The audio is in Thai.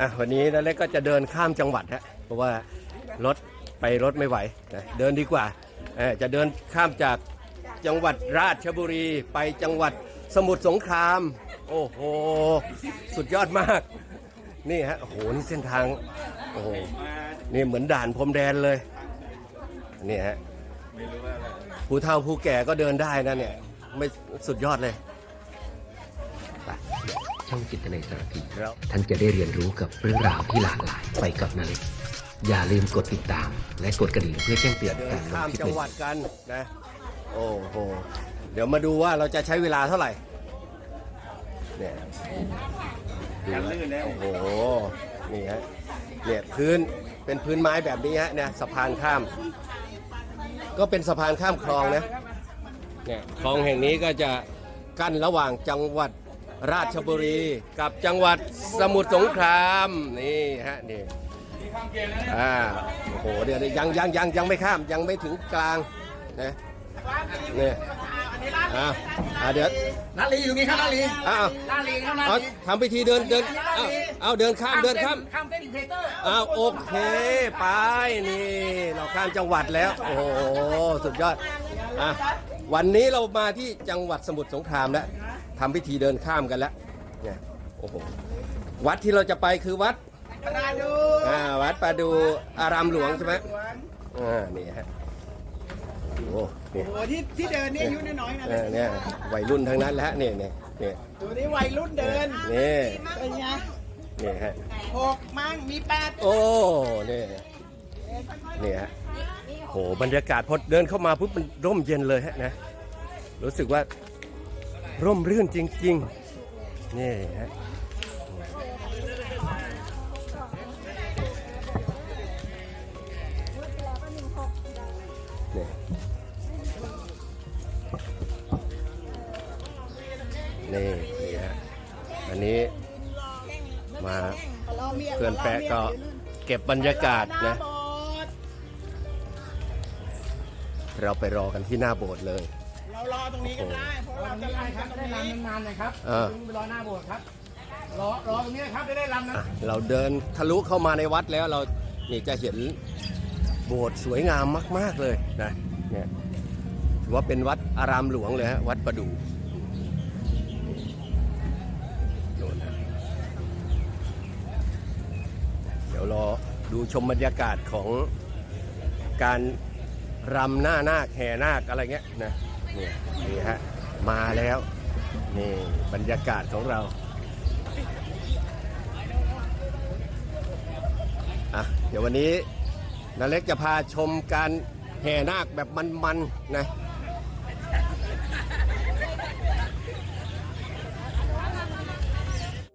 อะวันนี้นาเล็กก็จะเดินข้ามจังหวัดฮะเพราะว่ารถไปรถไม่ไหวนะเดินดีกว่าเออจะเดินข้ามจากจังหวัดราชบุรีไปจังหวัดสมุทรสงคราม โอ้โห สุดยอดมาก นี่ฮะ โอ้โห นี่เส้นทาง โอ้โห นี่เหมือนด่านพรมแดนเลย นี่ฮะผู้เฒ่าผู้แก่ก็เดินได้นะเนี่ย ไม่สุดยอดเลย ช่องจิตในสารพีแล้วท่านจะได้เรียนรู้กับเรื่องราวที่หลากหลายไปกับนาเล็กอย่าลืมกดติดตาม และกดกระดิ่งเพื่อแจ้งเตือนเดิกานรลงข้ามคลิปจังใหหม่วัดกันนะ โอ้โห เดี๋ยวมาดูว่าเราจะใช้เวลาเท่าไหร่ เนี่ยดูนะโอ้โห นี่ฮะ เนี่ยพื้นเป็นพื้นไม้แบบนี้ฮะเนี่ยสะพานข้าม ก็เป็นสะพานข้ามคลองนะ เนี่ยคลองแห่งนี้ก็จะกั้นระหว่างจังหวัด ราชบุรีกับจังหวัดสมุทรสงครามนี่ฮะนี่อ่าโอ้โหเดี๋ยวยังยังยังยังไม่ข้ามยังไม่ถึงกลางนะเนี่ยอ่าอ่าเดี๋ยวนาลีอยู่นี่ครับนาลีอ้าวนาลีครับนาเอาลีทำพิธีเดินเดินอ้าวเอาเดินข้ามเดินข้ามข้ามเส้นอินเพเตอร์อ้าวโอเคไปนี่ เราข้ามจังหวัดแล้ว โอ้โหสุดยอดอะ วันนี้เรามาที่จังหวัดสมุทรสงครามแล้วทำพิธีเดินข้ามกันแล้วเนี่ยโอ้โหวัดที่เราจะไปคือวัดนาดูอ่าวัดประดูอารามหลวงใช่ไหมอ่านี่ฮะโอ้นี่ โอ้ที่ที่เดินนี่อายุน้อยๆนะเออเนี่ยวัยรุ่นทั้งนั้นแหล้วเนี่ยเนี่ยเนี่ยตัวนี้วัยรุ่นเดินนี่เป็นไงนี่ฮะหกมั่งมีแปดโอ้นี่ นี่ฮะโหบรรยากาศพอเดินเข้ามาปุ๊บมันร่มเย็นเลยฮะนะ รู้สึกว่าร่มรื่นจริง ๆ นี่ฮะนี่นี่นี่ฮะอันนี้มาเพื่อนแปะก็เก็บบรรยากาศนะ เราไปรอกันที่หน้าโบสถ์เลย เรารอตรงนี้ก็ได้เพราะเราจะไล่ครับได้รำนานๆหน่อยครับเออไปรอหน้าโบสถ์ครับ รอรอตรงนี้ครับจะได้รำนะ อะเราเดินทะลุเข้ามาในวัดแล้วเรานี่จะเห็นโบสถ์สวยงามมาก ๆเลยนะเนี่ยถือว่าเป็นวัดอารามหลวงเลยฮะวัดประดู่โน่นนะเดี๋ยวรอดูชมบรรยากาศของการ รำหน้านาคแห่นาคอะไรเงี้ยนะเนี่ยนี่ฮะมาแล้วนี่บรรยากาศของเราอะเดี๋ยววันนี้นาเล็กจะพาชมการแห่นาคแบบมันๆนะ